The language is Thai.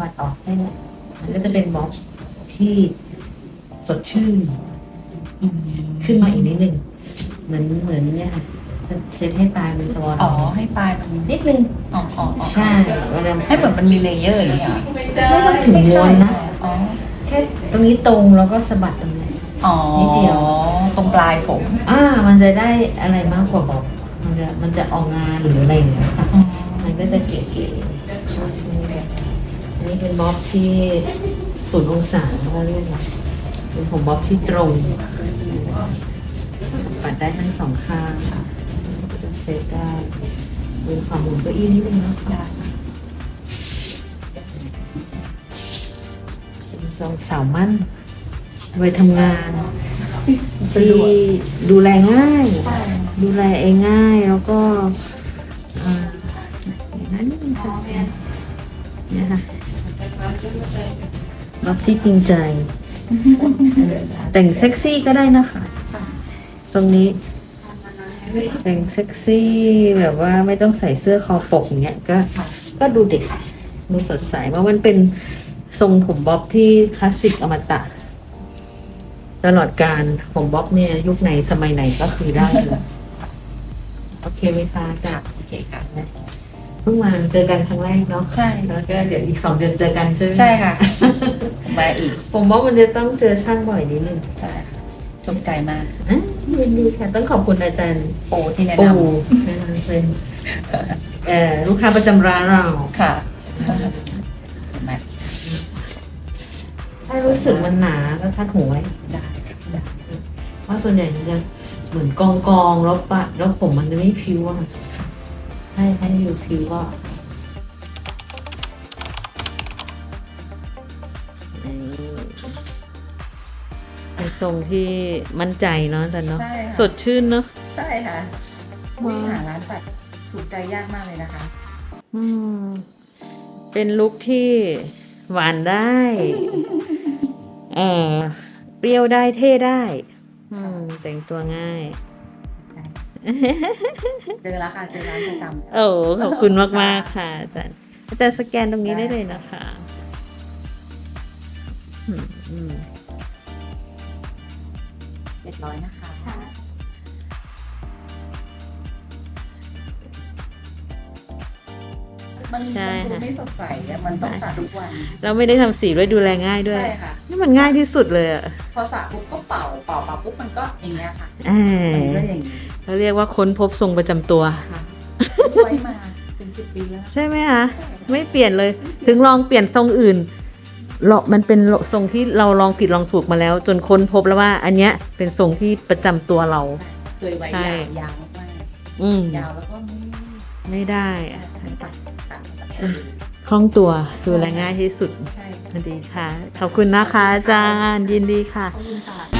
ปัดออกให้เนี่ยมันก็จะเป็นบล็อกที่สดชื่นอืมขึ้นมาอีกนิดนึงเหมือนเหมือนเนี่ยค่ะเซตให้ปลายเป็นสวอตอ๋อให้ปลายมันนิดนึงอ๋ออ๋ออ๋อใช่เวลาให้เหมือนมันมีเลเยอร์อย่างเงี้ยเหรอไม่ต้องถึงม้วนนะอ๋อแค่ตรงนี้ตรงแล้วก็สะบัดตรงนี้อ๋อนิดเดียวตรงปลายผมอ่ามันจะได้อะไรมากกว่าบอกมันจะมันจะออกงานหรืออะไรอย่างเงี้ยค่ะอืมมันก็จะเก๋ๆอั นนี้เป็นบ๊อบที่ศูนย์องศาเขาเรียกว่าเป็นผมบ๊อบที่ตรง ปัดได้ทั้งสองข้างเซตได้ดูความหมุนเก็อี้นิดนึงนะคะได้เป็นทรงสาวมั่นไว้ทำงานที่ดูแลง่าย ดูแลเองง่ายแล้วก็อย่างนั้นค่ะเนี่ยค่ะ รับที่จริงใจ แต่งเซ็กซี่ก็ได้นะคะทรงนี้ แต่งเซ็กซี่แบบว่าไม่ต้องใส่เสื้อคอปกอย่างเงี้ยก็ก็ดูเด็กดูสดใสเพราะมันเป็นทรงผมบ๊อบที่คลาสสิกอมตะ ตลอดการผมบ๊อบเนี่ยยุคไหนสมัยไหนก็คือได้เลยโอเคไหมคะจ้ะโอเคค่ะ เพิ่งมาเจอกันครั้งแรกเนาะใช่ แล้วก็เดี๋ยวอีกสองเดือนเจอกันใช่ไหมใช่ค่ะ มาอีก ผมบ๊อบมันจะต้องเจอช่างบ่อยนิดนึงใช่ค่ะถูกใจมากอะยินดีค่ะ ต้องขอบคุณอาจารย์โปรที่แนะปูนนะคะเป็นเอ่อลูกค้าประจำร้านเราำค่ะเห็นไหมถ้ารู้สึกมันหนาก็คัดหัวไว้ได้ เพราะส่วนใหญ่มันจะเหมือนกองกองๆแล้วปะแล้วผมมันจะไม่พิ้วอะค่ะ ให้ให้อยู่พิ้วก็เป็นทรงที่มั่นใจเนาะอาจารย์เนาะ ใช่ค่ะ สดชื่นเนาะ ใช่ค่ะว้าว วิ่งหาร้านตัดถูกใจยากมากเลยนะคะ อืม เป็นลุคที่หวานได้ เออเปรี้ยวได้เท่ได้ อืม แต่งตัวง่ายใจ เจอแล้วค่ะ เจอร้านประจำโอ้ขอบคุณมากมากๆค่ะอาจารย์อาจารย์สแกนตรงนี้ได้เลยนะคะอืมอืมเจ็ดร้อยนะคะมันใช่มันดูค่ะไม่สดใสอะมันต้องสระทุกวัน เราไม่ได้ทำสีด้วยดูแลง่ายด้วย ใช่ค่ะ นี่มันง่ายที่สุดเลยอะ พอสระปุ๊บก็เป่า เป่าเป่าปุ๊บมันก็อย่างเงี้ยค่ะอ่ามันก็อย่างนี้ เขาเรียกว่าค้นพบทรงประจำตัว ค่ะไว้มาเป็นสิบปีแล้วใช่ไหมคะใช่ค่ะไม่เปลี่ยนเลย ถึงลองเปลี่ยนทรงอื่นเลาะมันเป็นทรงที่เราลองผิดลองถูกมาแล้ว จนค้นพบแล้วว่า อันเนี้ยเป็นทรงที่ประจำตัวเรา เคยไว้ใช่ ยาวยาวมากอืมๆยาวแล้วก็ไม่ไม่ได้ใช่อะตัดตัดตัดคล่องตัวดูแลง่ายที่สุดใช่ดีค่ะ ขอบคุณนะคะอาจารย์ยินดีค่ะ ขอบคุณค่ะ